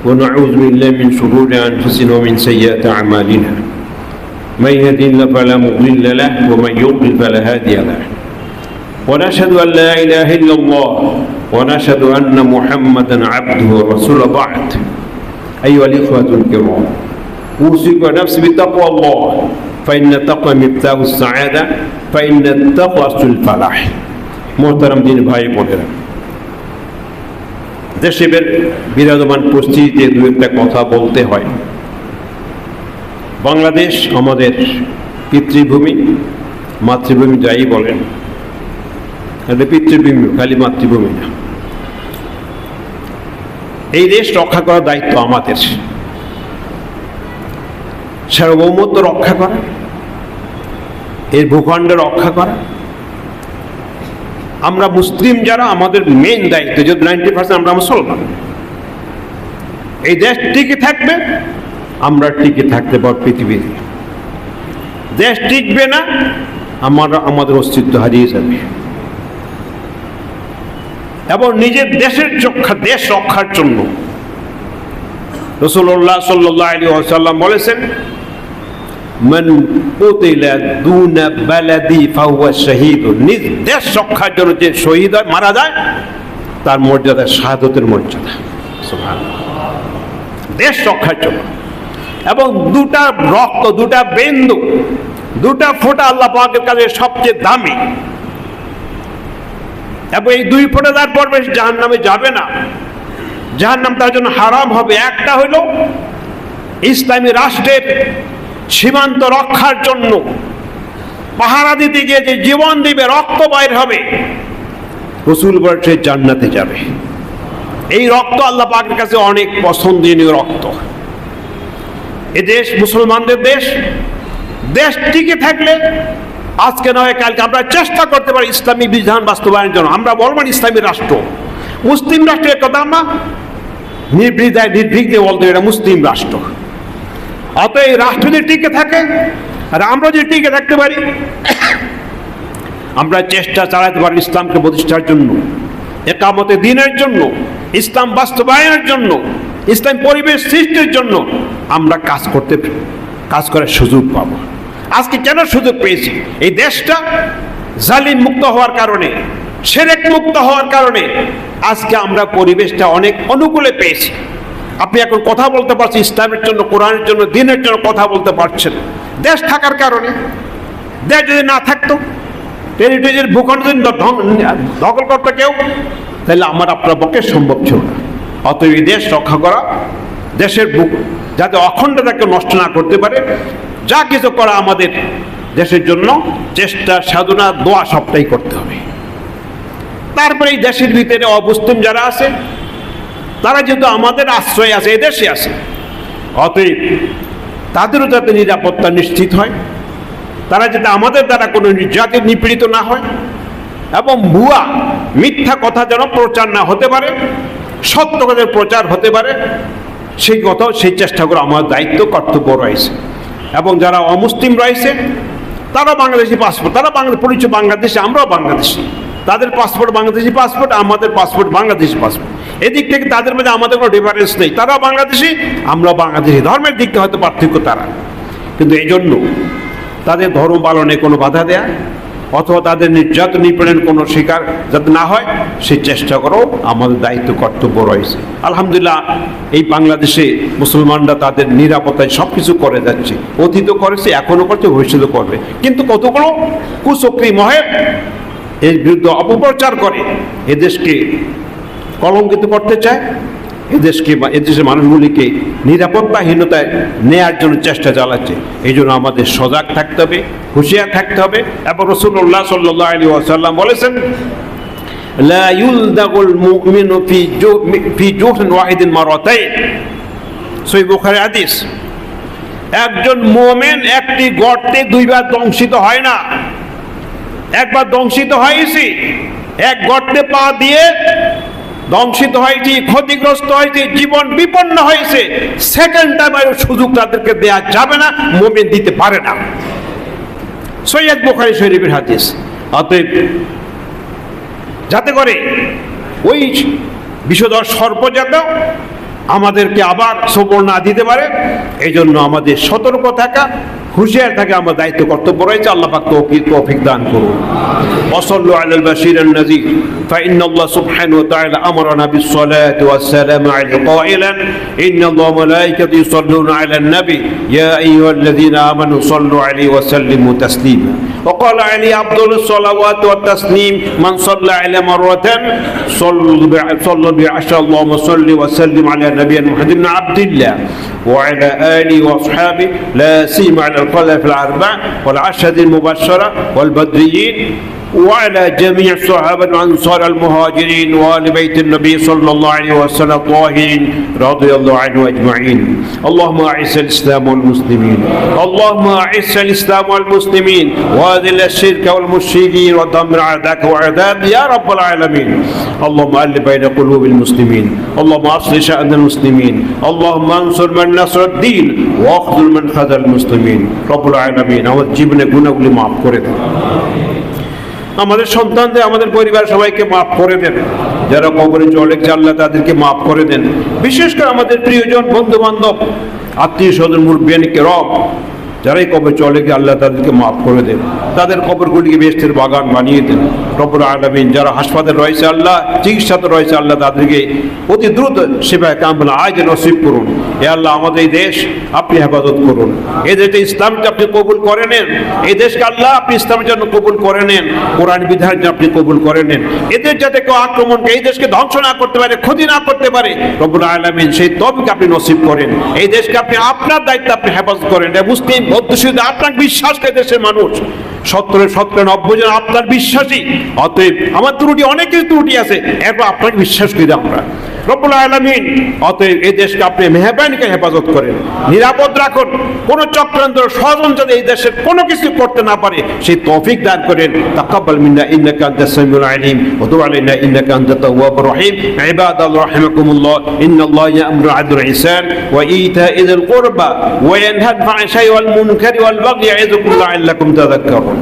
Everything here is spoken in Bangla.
ونعوذ بالله من شرور أنفسنا ومن سيئات أعمالنا. من يهد الله فلا مضل له ومن يضلل فلا هادي له. ونشهد أن لا إله إلا الله ونشهد أن محمدا عبده ورسوله. بعد أيها الإخوة الكرام أوصيك نفسي بتقوى الله. فإن التقوى مفتاح السعادة فإن التقوى الفلاح. محترم دين بهاي بولے দেশে বিরাজমান পরিস্থিতিতে দু একটা কথা বলতে হয়। বাংলাদেশ আমাদের পিতৃভূমি, মাতৃভূমি যাই বলেন এটা পিতৃভূমি খালি মাতৃভূমি না। এই দেশ রক্ষা করার দায়িত্ব আমাদের। সার্বভৌমত্ব রক্ষা করা, এর ভূখণ্ড রক্ষা করা আমরা মুসলিম যারা, আমাদের মেন দায়িত্ব যদি নাইনটি পার্সেন্ট আমরা মুসলমান। এই দেশ টিকে থাকবে, আমরা টিকে থাকতে পার পৃথিবীতে। দেশ টিকবে না, আমরা, আমাদের অস্তিত্ব হারিয়ে যাবে। এবং নিজের দেশের রক্ষা দেশ রক্ষার জন্য। রসুল্লাহ সাল্লাহ আলী আসাল্লাম বলেছেন মান কুতিলা দুনা বালাদি ফাহুয়া শহীদ। নিজ দেশ রক্ষার জন্য যে শহীদ হয়, মারা যায়, তার মর্যাদা শাহাদতের মর্যাদা। দেশ রক্ষার জন্য। এবং দুটা রক্ত, দুটা বিন্দু, দুটা ফোঁটা আল্লাহ পাকের কাছে সবচেয়ে দামি। এবং এই দুই ফোঁটা তার পর জাহান নামে যাবে না। জাহান নাম তার জন্য হারাম হবে। একটা হইল ইসলামী রাষ্ট্রের সীমান্ত রক্ষার জন্য পাহারা দিতে গিয়ে যে জীবন দিবে, রক্ত বাইর হবে, রসুল বর্ষে জান্নাতে যাবে। এই রক্ত আল্লাহ পাকের কাছে অনেক পছন্দনীয় রক্ত। এ দেশ মুসলমানদের দেশ দেশ টিকে থাকলে আজকে নয় কালকে আমরা চেষ্টা করতে পারি ইসলামী বিধান বাস্তবায়নের জন্য। আমরা বলবেন ইসলামী রাষ্ট্র। মুসলিম রাষ্ট্রের কথা আমরা নির্বিধায় নির্বিঘ্নে বলতে এটা মুসলিম রাষ্ট্র। অত এই রাষ্ট্র যদি টিকে থাকে, আর আমরা যদি টিকে থাকতে পারি, আমরা চেষ্টা চালাতে পারি ইসলামকে প্রতিষ্ঠার জন্য একামতে দিনের জন্য, ইসলাম বাস্তবায়নের জন্য, ইসলাম পরিবেশ সৃষ্টির জন্য আমরা কাজ করতে, কাজ করার সুযোগ পাবো। আজকে কেন সুযোগ পেয়েছি? এই দেশটা জালিম মুক্ত হওয়ার কারণে, সেরেক মুক্ত হওয়ার কারণে আজকে আমরা পরিবেশটা অনেক অনুকূলে পেয়েছি। আপনি এখন কথা বলতে পারছেন, ইসলামের জন্য, কোরআনের জন্য, দিনের জন্য কথা বলতে পারছেন। দেশ থাকার কারণে, দেশ যদি না থাকতো টেরিটরিজের ভূখণ্ড যদি দখল করতো কেউ, তাহলে আমার আপনার পক্ষে সম্ভব ছিল না। অতএব এই দেশ রক্ষা করা, দেশের বুক যাতে অখণ্ডতাকে নষ্ট না করতে পারে, যা কিছু করা আমাদের দেশের জন্য চেষ্টা, সাধনা, দোয়া সবটাই করতে হবে। তারপরে এই দেশের ভিতরে অবস্থান যারা আছে তারা যেহেতু আমাদের আশ্রয় আছে, এদেশে আছে, অতএব তাদেরও যাতে নিরাপত্তা নিশ্চিত হয়, তারা যাতে আমাদের দ্বারা কোনো জাতি নিপীড়িত না হয়, এবং ভুয়া, মিথ্যা কথা যেন প্রচার না হতে পারে, সত্য কথার প্রচার হতে পারে, সেই কথা সেই চেষ্টা করে আমার দায়িত্ব, কর্তব্য রয়েছে। এবং যারা অমুসলিম রয়েছে, তারা বাংলাদেশি পাসপোর্ট তারা বাংলা পরিচয় বাংলাদেশে, আমরাও বাংলাদেশি। তাদের পাসপোর্ট বাংলাদেশি পাসপোর্ট আমাদের পাসপোর্ট বাংলাদেশি পাসপোর্ট এদিক থেকে তাদের মধ্যে আমাদের কোনো ডিফারেন্স নেই। তারা বাংলাদেশি আমরা বাংলাদেশি। ধর্মের দিক থেকে হয়তো পার্থক্য তারা। কিন্তু এই জন্য তাদের ধর্ম পালনে কোনো বাধা দেয়া, অথবা তাদের নির্যাতন নিপীড়নের কোনো শিকার যাতে না হয় সেই চেষ্টা করো আমাদের দায়িত্ব, কর্তব্য রয়েছে। আলহামদুলিল্লাহ, এই বাংলাদেশে মুসলমানরা তাদের নিরাপত্তায় সব কিছু করে যাচ্ছে। অতীত করেছে এখনও করছে ভবিষ্যতে করবে। কিন্তু কতগুলো কুচক্রী মহের এর বিরুদ্ধে অপপ্রচার করে এদেশকে কলঙ্কিত করতে চায় এদেশকে বা এদেশের মানুষগুলিকে নিরাপত্তাহীনতায় নেয়ার জন্য চেষ্টা চালাচ্ছে এই জন্য আমাদের সজাগ থাকতে হবে হুঁশিয়ার থাকতে হবে এবং রসুল্লাহ সাল্লাহ আলী আসাল্লাম বলেছেন لا يلدغ المؤمن في جو في جوف واحد مرتين সই বুখারি হাদিস একজন মোমেন একটি গর্তে দুইবার দংশিত হয় না একবার দংশিত হয়েছি এক গর্তে পা দিয়ে ধ্বংসিত হয়েছি ক্ষতিগ্রস্ত হয়েছে জীবন বিপন্ন হয়েছে সেকেন্ড টাইম আর সুযোগ তাদেরকে দেয়া যাবে না, মোমেন দিতে পারে না। সৈয়দ বুখারি শরীফের হাদিস। অতএব যাতে করে ওই বিষধর সর্প যাতে আমাদেরকে আবার সবর না দিতে পারে এই জন্য আমাদের সতর্ক থাকা হুশিয়ার থাকে, আমার দায়িত্ব, কর্তব্য রয়েছে, আল্লাহ পাক তৌফিক তৌফিক দান করুন। অসল্লু আলাল বাশির নাজির। فإن الله سبحانه وتعالى أمرنا بالصلاة والسلام عليه قائلا إن الله وملائكته يصلون على النبي يا أيها الذين آمنوا صلوا عليه وسلموا تسليما وقال علي أفضل الصلوات والتسليم من صلى على مرة صلوا بعشر اللهم صل وسلم على نبينا محمد بن عبد الله وعلى آله وأصحابه لا سيما على الخلف الأربع والعشرة المبشرة والبدريين وعلى جميع الصحابة الأنصار المهاجرين وآل بيت النبي صلى الله عليه وسلم الطاهرين رضي الله عنه أجمعين اللهم أعز الإسلام والمسلمين اللهم أعز الإسلام والمسلمين وأذل الشرك والمشركين ودمر أعداءك وأعداء يا رب العالمين اللهم ألف بين قلوب المسلمين اللهم أصلح شأن المسلمين اللهم انصر من نصر الدين واخذل من خذل المسلمين رب العالمين আমাদের জীবনে গুণাগুলি মাফ করে দেন আমাদের সন্তানদের, আমাদের পরিবার সবাইকে মাফ করে দেন। যারা কবরে চলে জানলা তাদেরকে মাফ করে দেন। বিশেষ করে আমাদের প্রিয়জন বন্ধু বান্ধব আত্মীয় স্বজন মুরব্বিয়ানিকে রব যারাই কবর চলে গিয়ে আল্লাহ তাদেরকে মাফ করে দেন, তাদের কবরগুলিকে বেস্তের বাগান বানিয়ে দেন। রব্বুল আলমিন যারা হাসপাতালে রয়েছে আল্লাহ, চিকিৎসাতে রয়েছে আল্লাহ তাদেরকে অতি দ্রুত সেবায় কামনা আয় নসিব করুন। এ আল্লাহ, আমাদের এই দেশ আপনি হেফাজত করুন। এই দেশে ইসলামকে আপনি কবুল করে নেন। এই দেশকে আল্লাহ আপনি ইসলামের জন্য কবুল করে নেন। কোরআন বিধান আপনি কবুল করে নেন। এদের যাতে কেউ আক্রমণ এই দেশকে ধ্বংস না করতে পারে, ক্ষতি না করতে পারে, রব্বুল আলমিন সেই তবকে আপনি নসিব করেন। এই দেশকে আপনি আপনার দায়িত্ব আপনি হেফাজত করেন। মুসলিম বৌদ্ধ আপনার বিশ্বাস করে দেশের মানুষ। সত্তরে সত্তরে নব্বই জন আপনার বিশ্বাসী। অতএব আমার ত্রুটি অনেক কিছু ত্রুটি আছে। এরপর আপনাকে বিশ্বাস করি আমরা। রব্বুল আলমিন। অতএব এই দেশকে আপনি মেহরবানিকে হেফাজত করেন। নিরাপদ রাখুন। কোন চক্রান্ত ষড়যন্ত্র যাতে এই দেশের কোনো কিছু করতে না পারে, সেই তৌফিক দান করেন। তাকাব্বাল মিন্না, ইন্নাকা আনতাস সামিউল আলিম, ওয়া তুব আলাইনা, ইন্নাকা আনতাত তাওয়াবুর রহিম। ইবাদাল্লাহ রাহিমাকুমুল্লাহ, ইন্নাল্লাহ ইয়া'মুরু বিল ইহসান ওয়া ইতা'i যিল কুরবা, ওয়া ইয়ানহা 'আনিল মুনকারি, ওয়াল বাগyi ইয়া'iযুকুম লা'আল্লাকুম তাযাক্কারুন।